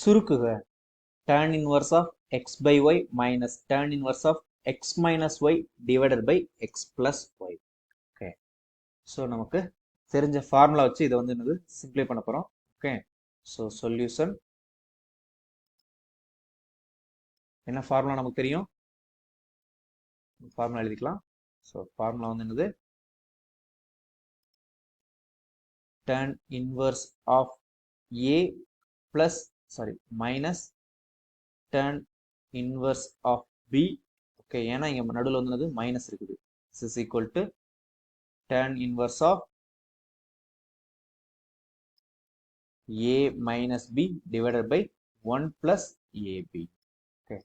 சுருக்குக. tan inverse of x by y minus tan inverse of x minus y divided by x plus y. Okay so நமக்கு தெரிஞ்ச formula வச்சு இதை வந்து என்னது? Simply பண்ண போகிறோம் ஓகே ஸோ சொல்யூஷன் என்ன ஃபார்முலா நமக்கு தெரியும்? ஃபார்முலா எழுதிக்கலாம். ஸோ ஃபார்முலா வந்து என்னது? Tan inverse of a plus sorry minus tan inverse of B okay ஏன்னா இங்கே நடுவில் வந்து மைனஸ் இருக்குது is is equal to tan inverse of A minus B divided by one plus AB okay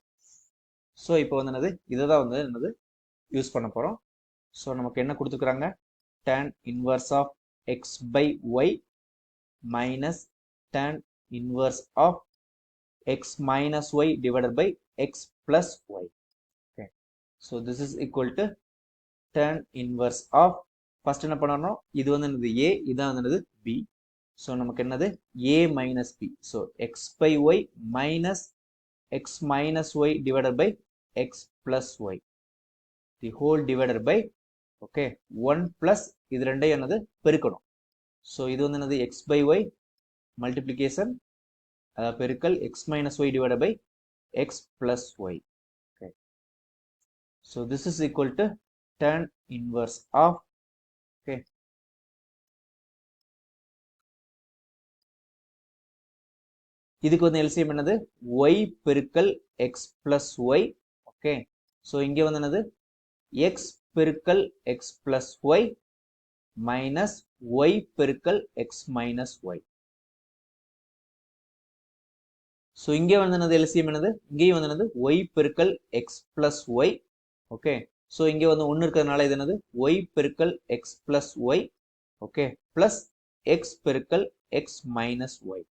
so இப்போ வந்து என்னது இதை தான் வந்து என்னது யூஸ் பண்ண போகிறோம் ஸோ நமக்கு என்ன கொடுத்துக்கிறாங்க tan inverse of x by y minus tan inverse of x minus y divided by x plus y Okay. So this is equal to tan inverse of first என்ன பண்ணணும் இது வந்து என்னது ஏ இதான் வந்து பி ஸோ நமக்கு என்னது A minus B so x by y minus x minus y divided by x plus y the whole divided by okay one plus இது ரெண்டையும் என்னது பெருக்கணும் ஸோ இது வந்து என்னது எக்ஸ் பை ஒய் மல்டிப்ளிகேஷன் அதாவது பெருக்கல் x minus y divide by x plus y okay so this is equal to tan inverse of okay இதுக்கு வந்து எல்சிஎம் என்னது? ஒய் பெருக்கல் x plus y okay so இங்கே வந்து என்னது? எக்ஸ் பெருக்கல் x plus y minus y பெருக்கல் x minus y so இங்கே வந்து என்னது எல்சிஎம் என்னது? இங்கேயும் வந்து என்னது ஒய் பெருக்கல் x plus y okay so இங்கே வந்து ஒன்று இருக்கிறதுனால இது என்னது? ஒய் பெருக்கல் x plus y okay plus x பெருக்கல் எக்ஸ் மைனஸ் ஒய்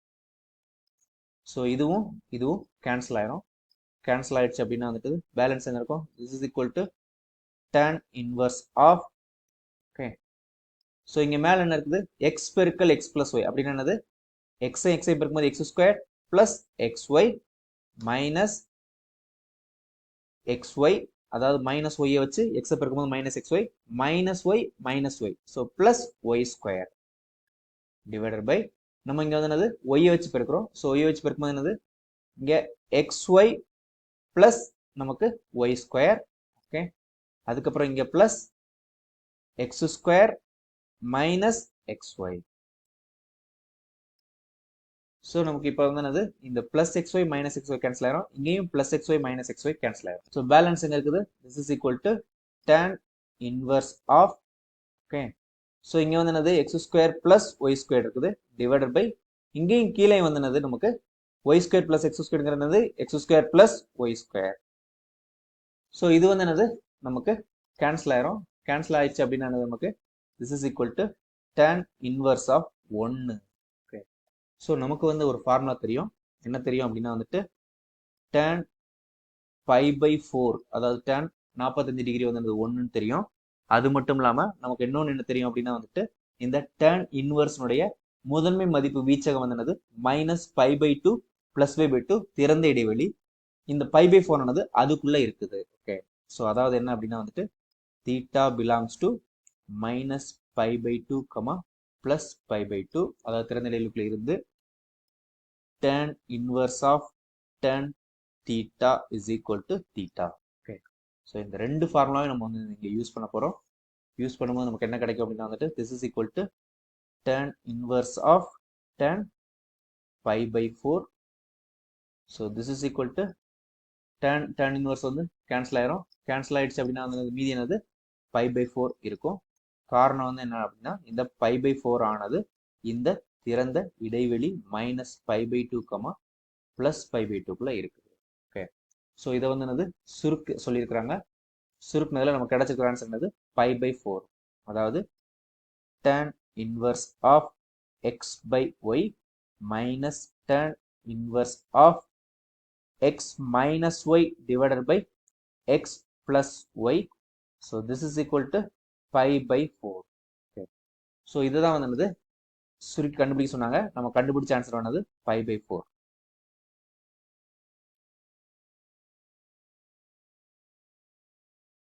ஸோ இதுவும் இதுவும் கேன்சல் ஆயிரும். கேன்சல் ஆயிடுச்சு அப்படின்னா வந்துட்டு பேலன்ஸ் என்ன இருக்கும்? This is equal to tan inverse of okay so இங்கே மேலே என்ன இருக்குது? எக்ஸ் பெருக்கல் எக்ஸ் பிளஸ் ஒய் அப்படின்னு என்னது? எக்ஸை எக்ஸை பெருக்கும்போது x square plus x y minus x y அதாவது மைனஸ் ஒய்யை வச்சு எக்ஸை பெருக்கும்போது minus x y minus y minus y so plus y square divided by நம்ம இங்கே வந்து என்னது? ஒய்யை வச்சு பெருக்கிறோம். ஸோ ஒய்யை வச்சு பெருக்கும்போது என்னது? இங்கே எக்ஸ் ஒய் பிளஸ் நமக்கு ஒய் ஸ்கொயர் ஓகே அதுக்கப்புறம் இங்கே plus x square minus x y so நமக்கு இப்போ வந்து என்னது? இந்த plus x y minus x y cancel ஆயிரும். இங்கேயும் plus x y minus x y cancel ஆயிரும். ஸோ பேலன்ஸ் எங்க இருக்குது? This is equal to tan inverse of okay so இங்கே வந்து என்னது? X square plus y square இருக்குது. டிவைடட் பை இங்கேயும் கீழே வந்து என்னது? நமக்கு y square plus x ஸ்கொயர்ங்கிறது x square plus y square so இது வந்து என்னது? நமக்கு கேன்சல் ஆயிரும். கேன்சல் ஆயிடுச்சு அப்படின்னா நமக்கு? This is equal to tan inverse of ஒன்று ஸோ நமக்கு வந்து ஒரு ஃபார்முலா தெரியும். என்ன தெரியும் அப்படின்னா வந்துட்டு டேன் ஃபைவ் பை ஃபோர் அதாவது டேன் நாற்பத்தஞ்சு டிகிரி வந்து ஒன்றுன்னு தெரியும். அது மட்டும் இல்லாமல் நமக்கு இன்னொன்று என்ன தெரியும் அப்படின்னா வந்துட்டு இந்த டேன் இன்வர்ஸ்னுடைய முதன்மை மதிப்பு வீச்சகம் வந்தது minus five by two plus five by two திறந்த இடைவெளி. இந்த பை பை ஃபோர் ஆனது அதுக்குள்ளே இருக்குது. ஓகே ஸோ அதாவது என்ன அப்படின்னா வந்துட்டு theta belongs to minus five by two comma plus five by two அதாவது திறந்த இடைவெளிக்குள்ளே இருந்து tan inverse of tan theta is equal to theta okay so இந்த ரெண்டு ஃபார்முலாவும் நம்ம வந்து இங்கே யூஸ் பண்ண போகிறோம் யூஸ் பண்ணும்போது நமக்கு என்ன கிடைக்கும் அப்படின்னா வந்துட்டு this is equal to tan inverse of tan pi by four so this is equal to tan tan inverse வந்து கேன்சல் ஆயிரும். கேன்சல் ஆயிடுச்சு அப்படின்னா அந்த மீதி என்னது? பை பை ஃபோர் இருக்கும். காரணம் வந்து என்ன அப்படின்னா இந்த பை பை ஃபோர் ஆனது இந்த திறந்த இடைவெளி minus five by two comma plus five by டூக்குள்ள இருக்குது. ஓகே ஸோ இதை வந்து என்னது? சுருக்கு சொல்லியிருக்கிறாங்க. சுருக்குனதில் நமக்கு கிடைச்சிருக்கிற ஆன்சர் என்னது? பை பை ஃபோர் அதாவது tan inverse of x by y minus tan inverse of x minus y divided by x plus y. So this is equal to pi by 4. Okay. So இதுதான் வந்து என்னது? சுருக்கி கண்டுபிடிக்க சொன்னாங்க. நம்ம கண்டுபிடிச்ச ஆன்சர் ஆனது ஃபைவ் பை ஃபோர்